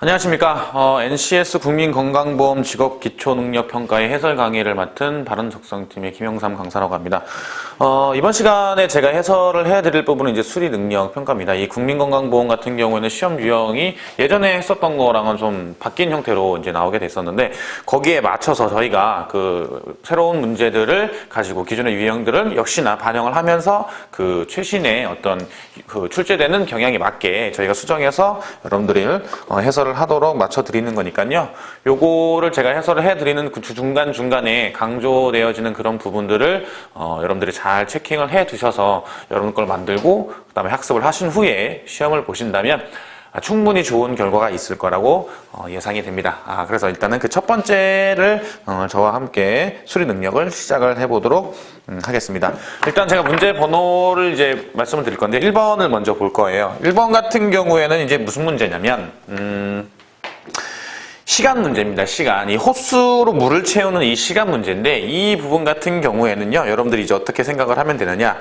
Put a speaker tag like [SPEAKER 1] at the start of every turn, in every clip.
[SPEAKER 1] 안녕하십니까. 어, NCS 국민건강보험 직업기초능력평가의 해설 강의를 맡은 바른적성팀의 김영삼 강사라고 합니다. 어, 이번 시간에 제가 해설을 해드릴 부분은 이제 수리능력평가입니다. 이 국민건강보험 같은 경우에는 시험 유형이 예전에 했었던 거랑은 좀 바뀐 형태로 이제 나오게 됐었는데 거기에 맞춰서 저희가 그 새로운 문제들을 가지고 기존의 유형들을 역시나 반영을 하면서 그 최신의 어떤 그 출제되는 경향에 맞게 저희가 수정해서 여러분들을 어, 해설을 하도록 맞춰 드리는 거니까요. 요거를 제가 해설을 해 드리는 그 중간 중간에 강조되어지는 그런 부분들을 어, 여러분들이 잘 체킹을 해 두셔서 여러분 걸 만들고 그 다음에 학습을 하신 후에 시험을 보신다면 아, 충분히 좋은 결과가 있을 거라고 어, 예상이 됩니다. 아, 그래서 일단은 그 첫 번째를 어, 저와 함께 수리 능력을 시작을 해보도록 음, 하겠습니다. 일단 제가 문제 번호를 이제 말씀을 드릴 건데 1번을 먼저 볼 거예요. 1번 같은 경우에는 이제 무슨 문제냐면 음, 시간 문제입니다. 시간. 이 호수로 물을 채우는 이 시간 문제인데 이 부분 같은 경우에는요. 여러분들이 이제 어떻게 생각을 하면 되느냐.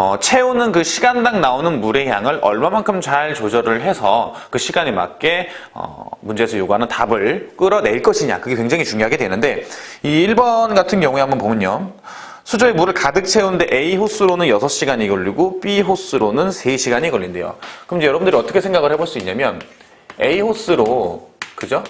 [SPEAKER 1] 어, 채우는 그 시간당 나오는 물의 양을 얼마만큼 잘 조절을 해서 그 시간에 맞게 어, 문제에서 요구하는 답을 끌어낼 것이냐. 그게 굉장히 중요하게 되는데 이 1번 같은 경우에 한번 보면요. 수조에 물을 가득 채우는데 A 호스로는 6시간이 걸리고 B 호스로는 3시간이 걸린대요. 그럼 이제 여러분들이 어떻게 생각을 해볼 수 있냐면 A 호스로 그죠?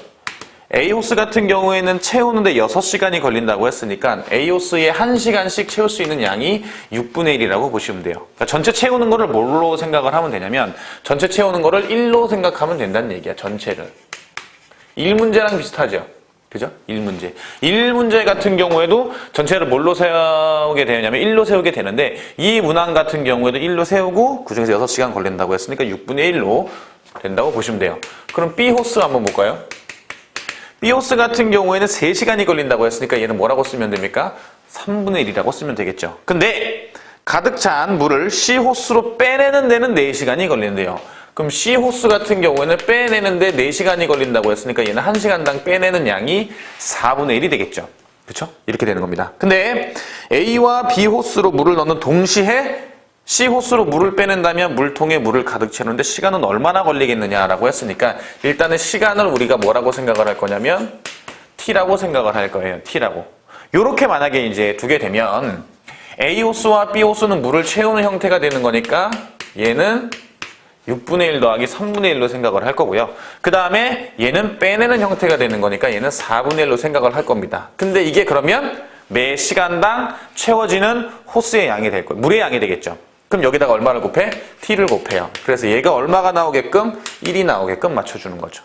[SPEAKER 1] A호스 같은 경우에는 채우는데 6시간이 걸린다고 했으니까 A호스에 1시간씩 채울 수 있는 양이 6분의 1이라고 보시면 돼요. 그러니까 전체 채우는 거를 뭘로 생각을 하면 되냐면 전체 채우는 거를 1로 생각하면 된다는 얘기야. 전체를. 1문제랑 비슷하죠. 그죠? 1문제. 1문제 같은 경우에도 전체를 뭘로 세우게 되냐면 1로 세우게 되는데 이 문항 같은 경우에도 1로 세우고 그중에서 6시간 걸린다고 했으니까 6분의 1로 된다고 보시면 돼요. 그럼 B호스 한번 볼까요? B호스 같은 경우에는 3시간이 걸린다고 했으니까 얘는 뭐라고 쓰면 됩니까? 3분의 1이라고 쓰면 되겠죠. 근데 가득 찬 물을 C호스로 빼내는 데는 4시간이 걸리는데요. 그럼 C호스 같은 경우에는 빼내는데 4시간이 걸린다고 했으니까 얘는 1시간당 빼내는 양이 4분의 1이 되겠죠. 그렇죠? 이렇게 되는 겁니다. 근데 A와 B호스로 물을 넣는 동시에 C호스로 물을 빼낸다면 물통에 물을 가득 채우는데 시간은 얼마나 걸리겠느냐라고 했으니까 일단은 시간을 우리가 뭐라고 생각을 할 거냐면 T라고 생각을 할 거예요. T라고. 요렇게 만약에 이제 두게 되면 A호스와 B호스는 물을 채우는 형태가 되는 거니까 얘는 6분의 1 더하기 3분의 1로 생각을 할 거고요. 그 다음에 얘는 빼내는 형태가 되는 거니까 얘는 4분의 1로 생각을 할 겁니다. 근데 이게 그러면 매 시간당 채워지는 호스의 양이 될 거예요. 물의 양이 되겠죠. 그럼 여기다가 얼마를 곱해? t를 곱해요. 그래서 얘가 얼마가 나오게끔 1이 나오게끔 맞춰주는 거죠.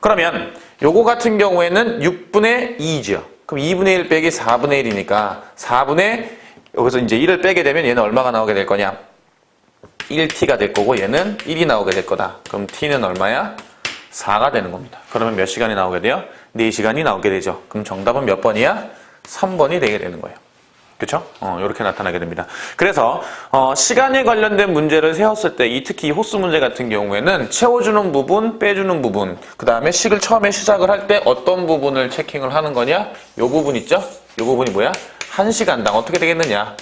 [SPEAKER 1] 그러면 요거 같은 경우에는 6분의 2죠. 그럼 2분의 1 빼기 4분의 1이니까 4분의 여기서 이제 1을 빼게 되면 얘는 얼마가 나오게 될 거냐? 1t가 될 거고 얘는 1이 나오게 될 거다. 그럼 t는 얼마야? 4가 되는 겁니다. 그러면 몇 시간이 나오게 돼요? 4시간이 나오게 되죠. 그럼 정답은 몇 번이야? 3번이 되게 되는 거예요. 그렇죠? 어, 이렇게 나타나게 됩니다. 그래서 어, 시간에 관련된 문제를 세웠을 때, 이 특히 이 호수 문제 같은 경우에는 채워주는 부분, 빼주는 부분, 그 다음에 식을 처음에 시작을 할 때 어떤 부분을 체킹을 하는 거냐? 요 부분 있죠? 요 부분이 뭐야? 한 시간당 어떻게 되겠느냐?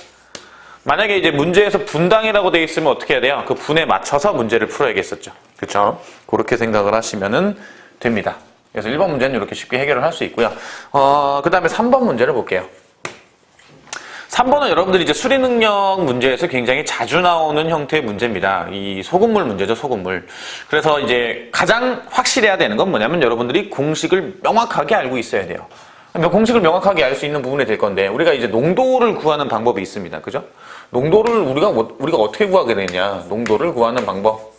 [SPEAKER 1] 만약에 이제 문제에서 분당이라고 되어 있으면 어떻게 해야 돼요? 그 분에 맞춰서 문제를 풀어야겠었죠. 그렇죠? 그렇게 생각을 하시면 됩니다. 그래서 1번 문제는 이렇게 쉽게 해결을 할 수 있고요. 어, 그 다음에 3번 문제를 볼게요. 3번은 여러분들이 이제 수리 능력 문제에서 굉장히 자주 나오는 형태의 문제입니다. 이 소금물 문제죠, 소금물. 그래서 이제 가장 확실해야 되는 건 뭐냐면 여러분들이 공식을 명확하게 알고 있어야 돼요. 공식을 명확하게 알 수 있는 부분이 될 건데 우리가 이제 농도를 구하는 방법이 있습니다. 그죠? 농도를 우리가 뭐- 우리가 어떻게 구하게 되냐? 농도를 구하는 방법.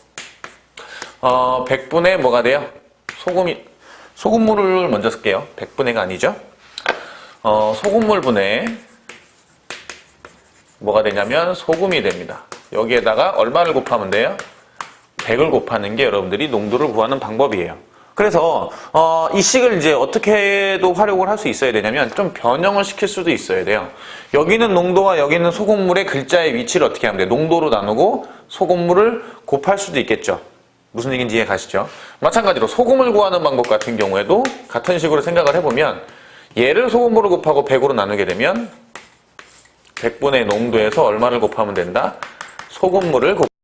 [SPEAKER 1] 어, 100분의 뭐가 돼요? 소금이 소금물을 먼저 쓸게요. 100분의가 아니죠? 어, 소금물 분의 뭐가 되냐면 소금이 됩니다. 여기에다가 얼마를 곱하면 돼요? 100을 곱하는 게 여러분들이 농도를 구하는 방법이에요. 그래서 어, 이 식을 이제 어떻게 도 활용을 할 수 있어야 되냐면 좀 변형을 시킬 수도 있어야 돼요. 여기는 농도와 여기는 소금물의 글자의 위치를 어떻게 하면 돼요? 농도로 나누고 소금물을 곱할 수도 있겠죠. 무슨 얘기인지 이해 가시죠? 마찬가지로 소금을 구하는 방법 같은 경우에도 같은 식으로 생각을 해보면 얘를 소금물을 곱하고 100으로 나누게 되면 100분의 농도에서 얼마를 곱하면 된다? 소금물을 곱